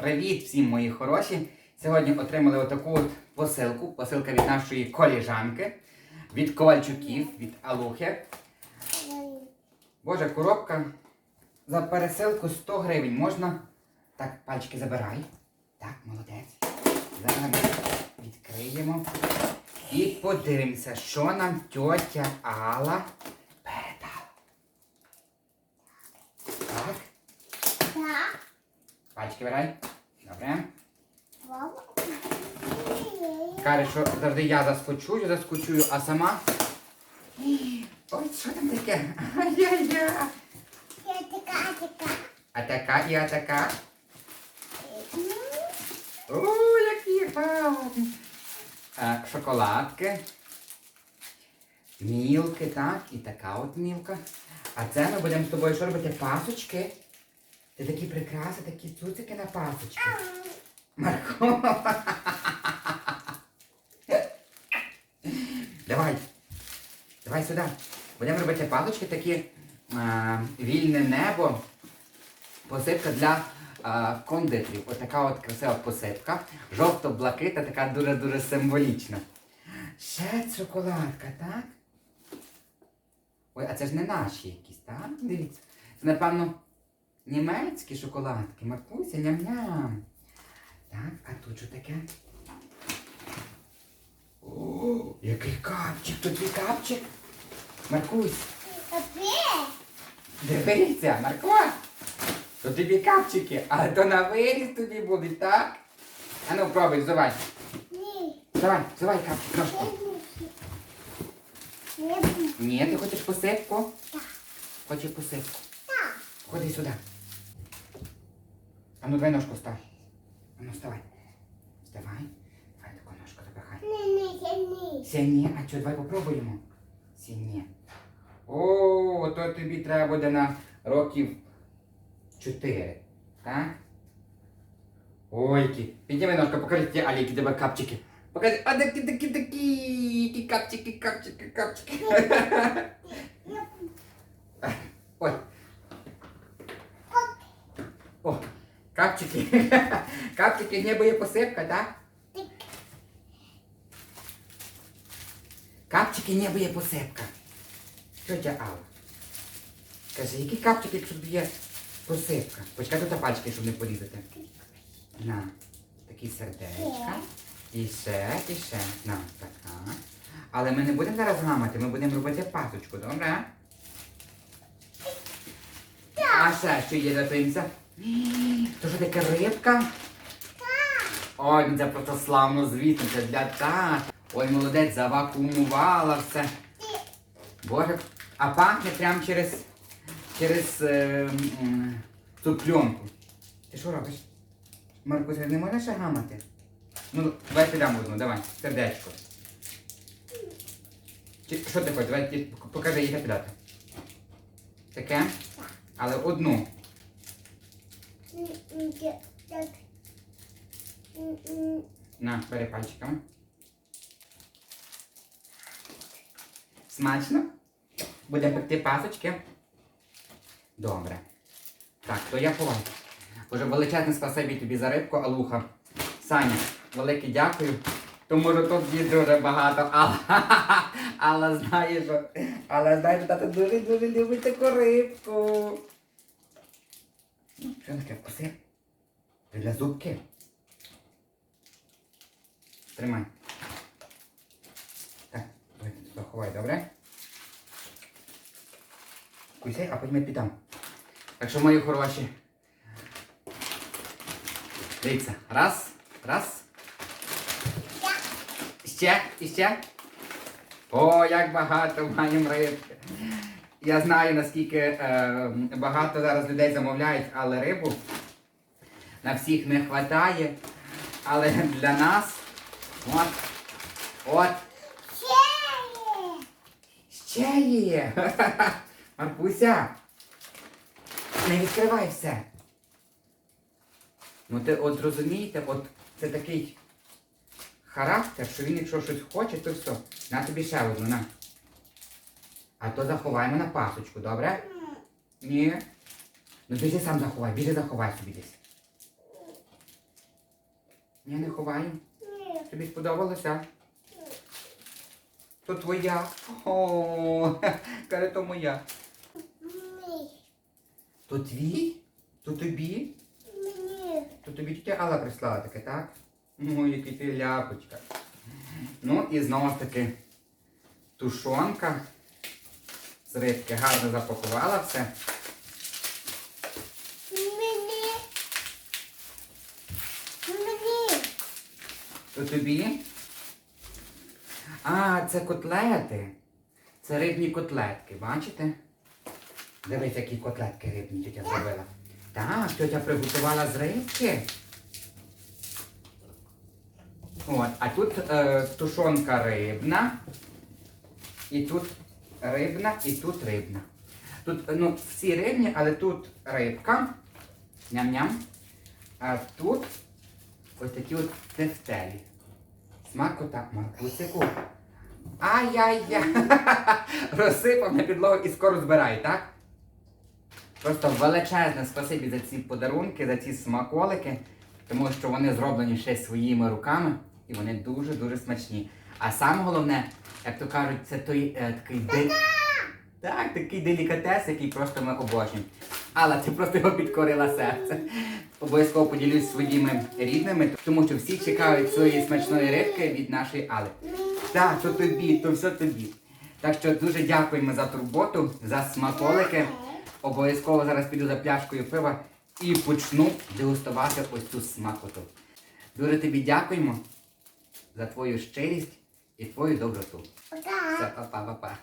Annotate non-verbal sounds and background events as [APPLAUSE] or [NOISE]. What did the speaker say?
Привіт всім мої хороші! Сьогодні отримали отаку от посилку. Посилка від нашої коліжанки, від Ковальчуків, від Алухи. Боже, коробка за пересилку 100 гривень. Можна. Так, пальчики забирай. Так, молодець. Зараз ми відкриємо. І подивимося, що нам тьотя Алла передала. Так, пальчики вирай. Добре. Каже, що завжди я заскочую, заскочую, а сама. Ой, що там таке? Ай-яй-яй. А така і а така. О, які гарні. Е, Шоколадки. Мілки, так, і така от мілка. А це ми будемо з тобою що робити? Пасочки. Ти такі прикраси, такі цуцики на пасочки. Марко. Давай. Давай сюди. Будемо робити пасочки такі е, вільне небо. Посипка для е, кондитерів. Ось така от красива посипка. Жовто-блакитна, така дуже-дуже символічна. Ще шоколадка, так? Ой, а це ж не наші якісь, так? Дивіться. Це, напевно, німецькі шоколадки. Маркуся, ням-ням. Так, а тут що таке? О, який капчик, тут твій капчик. Маркусь, дивися, Марко. То тобі капчики, а то на виріс тобі будуть, так? А ну пробуй, взувай. Давай, взувай капчик ножку. Ні, ти хочеш посипку? Так. Хочеш посипку? Ходи сюди. А ну давай ножку став. А ну вставай. Вставай. Давай таку ножку запихай. Сіні, а що, давай попробуємо. Сіні. О, то тобі треба буде на років 4. Так? Ой, які. Підніми ножку, покажи ті Алі, тебе капчики. Покажи, а такі, такі, такі, капчики, капчики, капчики. [LAUGHS] Ой. О, капчики. [LAUGHS] Капчики, з неба є посипка, так? Капчики, небо є посипка. Тетя Алла. Каже, які капчики, якщо тут є посипка? Почекай тут пальчики, щоб не порізати. На. Такі сердечка. І ще, і ще. На, така. Але ми не будемо зараз гамати, ми будемо робити пасочку, добре? А ще що є дитинця? То що таке рибка? Ой, це просто славно звісно, це для тата. Ой, молодець, завакуумувала все. Боже, а пахне прям через, через е, м, цю пленку. Ти що робиш? Марко, ти не можеш ще гамати? Ну, давай підемо одну, давай, сердечко. Чи, що ти хочеш? Давай ти покажи, яке підати. Таке? Але одну. На, бери пальчиками. Смачно? Буде пекти пасочки? Добре. Так, то я ховаю. Боже, величезне спасибі тобі за рибку, Алуха. Саня, велике дякую. Тому що тут є дуже багато. Але, [LAUGHS] але знає, що. Але знає, що тато дуже-дуже любить таку рибку. Ну, Що таке вкуси? Для зубки. Тримай. Так, ховай, добре? Кусай, а потім я підам. Так що, мої хороші. Дивіться. Раз, раз. Ще, і ще. О, як багато маємо рибки. Я знаю, наскільки е, багато зараз людей замовляють, але рибу на всіх не вистачає. Але для нас от, от, ще є. Ще є! [LAUGHS] Маркуся, не відкривай все. Ну ти от розумієте, от це такий характер, що він якщо щось хоче, то все. На тобі ще одну, на. А то заховаємо на пасочку, добре? Ні. Ну біжи сам заховай, біжи заховай собі десь. Я не ховаю. Тобі сподобалося? То твоя. О, каже, то моя. То твій? То тобі? Ні. То тобі тітя Алла прислала таке, так? Ну, який ти ляпочка. Ну і знову ж таки тушонка з рибки гарно запакувала все. Мені. Мені. То тобі? А, це котлети. Це рибні котлетки, бачите? Дивись, які котлетки рибні тетя зробила. Так, тетя приготувала з рибки. От, а тут е, тушонка рибна. І тут рибна, і тут рибна. Тут ну, всі рибні, але тут рибка. Ням-ням. А тут ось такі от тефтелі. Смакота, Маркусику. Ай-яй-яй. [LAUGHS] Розсипав на підлогу і скоро збирай, так? Просто величезне спасибі за ці подарунки, за ці смаколики, тому що вони зроблені ще своїми руками і вони дуже-дуже смачні. А саме головне, як то кажуть, це той е, такий де... так, такий делікатес, який просто ми обожнюємо. Але ти просто його підкорила серце. Обов'язково поділюсь своїми рідними, тому що всі чекають цієї смачної рибки від нашої Али. Так, то тобі, то все тобі. Так що дуже дякуємо за турботу, за смаколики. Обов'язково зараз піду за пляшкою пива і почну дегустувати ось цю смакоту. Дуже тобі дякуємо за твою щирість і твою доброту. Все, па-па-па-па.